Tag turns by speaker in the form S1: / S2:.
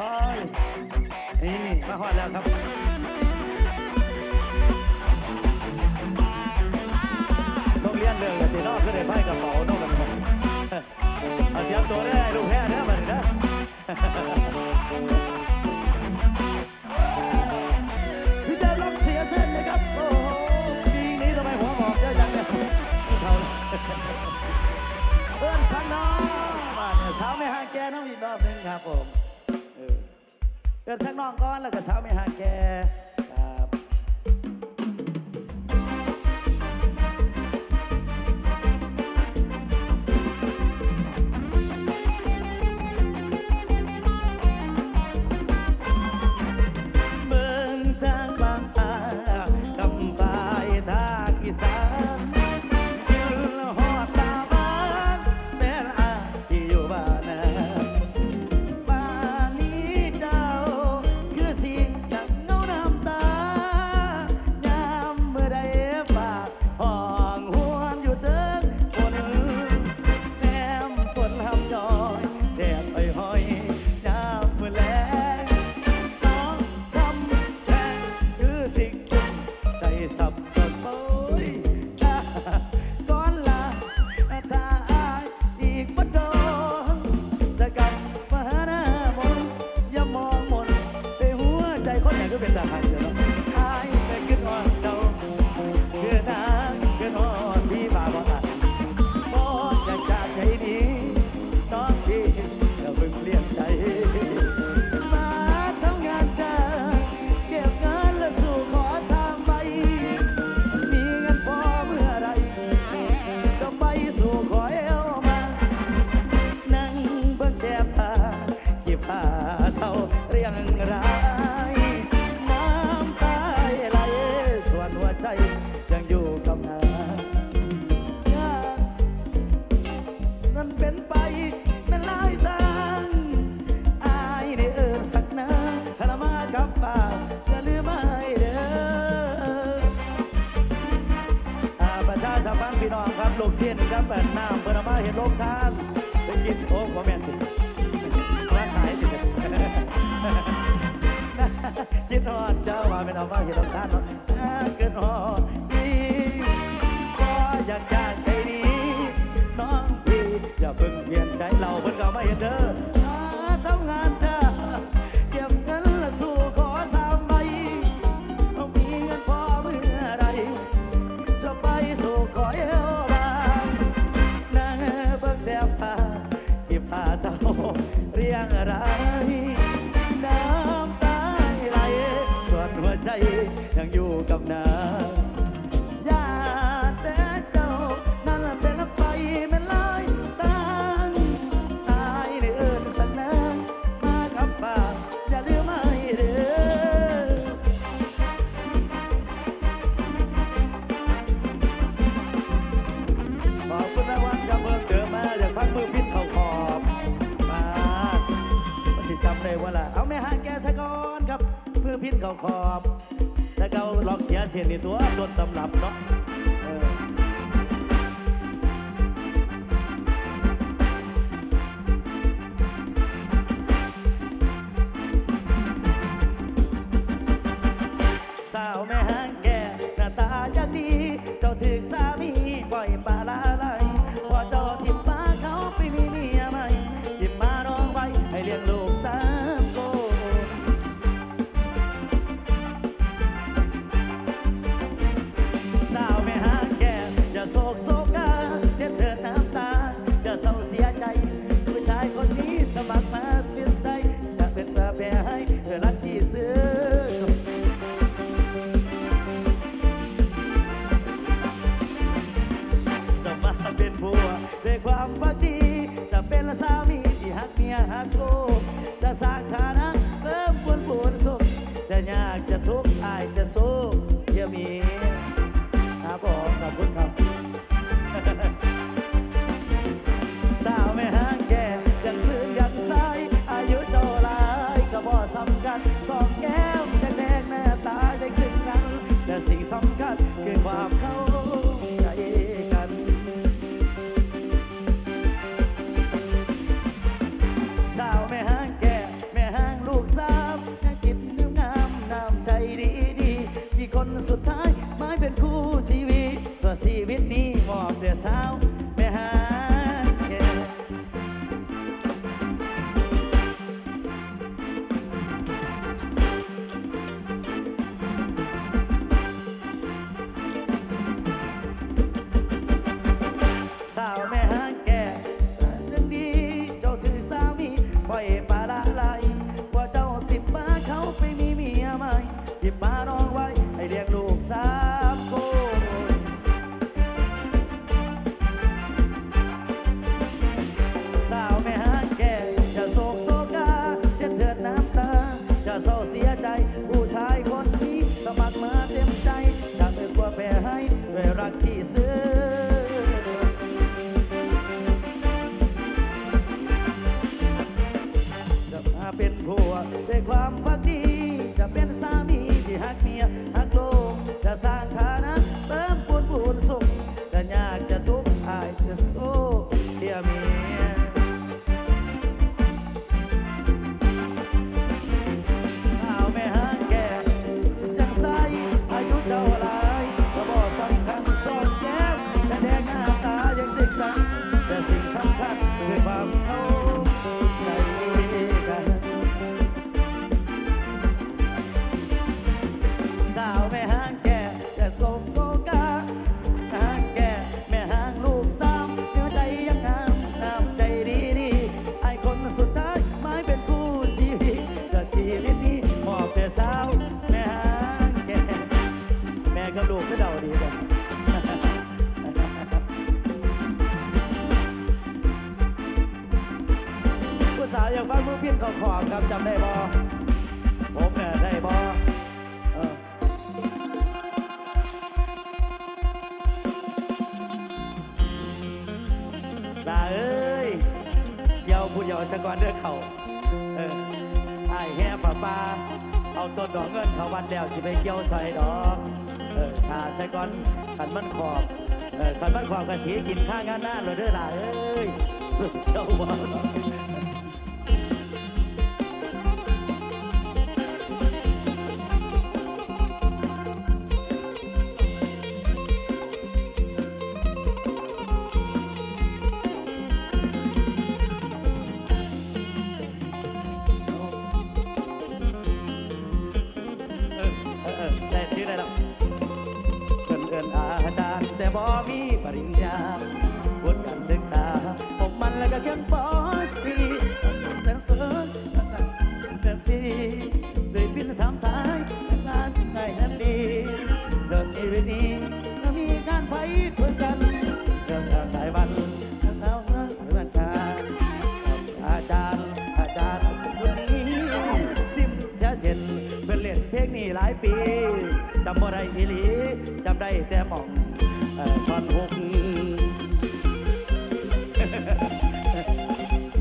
S1: ร้อยนี่มาฮอดแล้วครับโรงเรียนเลิกกันตีนอกขึ้นในไพ่กระเป๋านอกกันมาเอาเตรียมตัวได้ลูกแพ้เด้อมาเลยนะพี่เจมล็อกเสียเส้นนะครับ โอ้โหปีนี้ทำไมหัวหอกเยอะจังเนี่ยเขาเอิ้นสังน้องมาเนี่ยสาวไม่ห่างแกน้องอีกรอบหนึงครับผม เอินสักน้องก่อนแล้วก็สาวไม่หาแก คือสิ่ง ประชาบ้านพี่น้องครับลูกเสียนครับเปิดน้ำเปิดมาเห็นโรงทานไปกินโอ้โหแม่นดิมาขายดิกินฮอดเจ้าว่าเป็นเอามาเห็นโรงทานเนาะอ่าเกินฮอดดีก็อยากได้ใจดีน้องพี่อย่าเพิ่งเปลี่ยนใจเราเพิ่นก็ไม่เห็นเด้อ ว่าล่ะเอาแม่หางแกซะก่อนครับเพื่อพินเขาขอบถ้าเขาลอกเสียเสียนี่ตัวต้นตำรับเนาะ สองแก้มแดงๆหน้าตาได้ขึ้นนั้น แต่สิ่งสำคัญคือความเข้าใจกันสาวแม่ห้างแก่แม่ห้างลูกสาวนักกิจนิ้วงามน้ำใจดีดีที่คนสุดท้ายไม่เป็นคู่ชีวิตส่วนชีวิตนี้มอบเดือสาว รั อยากฟังมือพินขอขอบครับจำได้บ่ผมเนี่ยได้บ่เอลาเอ้ยเยวพูดเยาวชะกรเด้อเขาเออไอ้แห่ป่าปาเอาต้นดอกเงินเขาวันเดียวสิไปเกี่ยวใส่ดอกเออถ้าชะกรขันมันขอบเออขันมันขอบกระสีกินข้างงานหน้าเลยเด้อล่ะเอ้ยเจ้าบ่าว แล้วก็เพียงปอสีแสนเสริญเต็มที่ด้วยพินสามสายงานง่ายนั้นดีเดินอีวินี้ก็มีงานไปเพื่อกันเรื่องทางสายวันเอาเงินเงินทางอาจารย์อาจารย์คนนี้ทิมเสียเส้นเพื่อนเล่นเพลงนี้หลายปีจำบ่ได้อีหลีจำได้แต่หมองเอ่อท่อนหก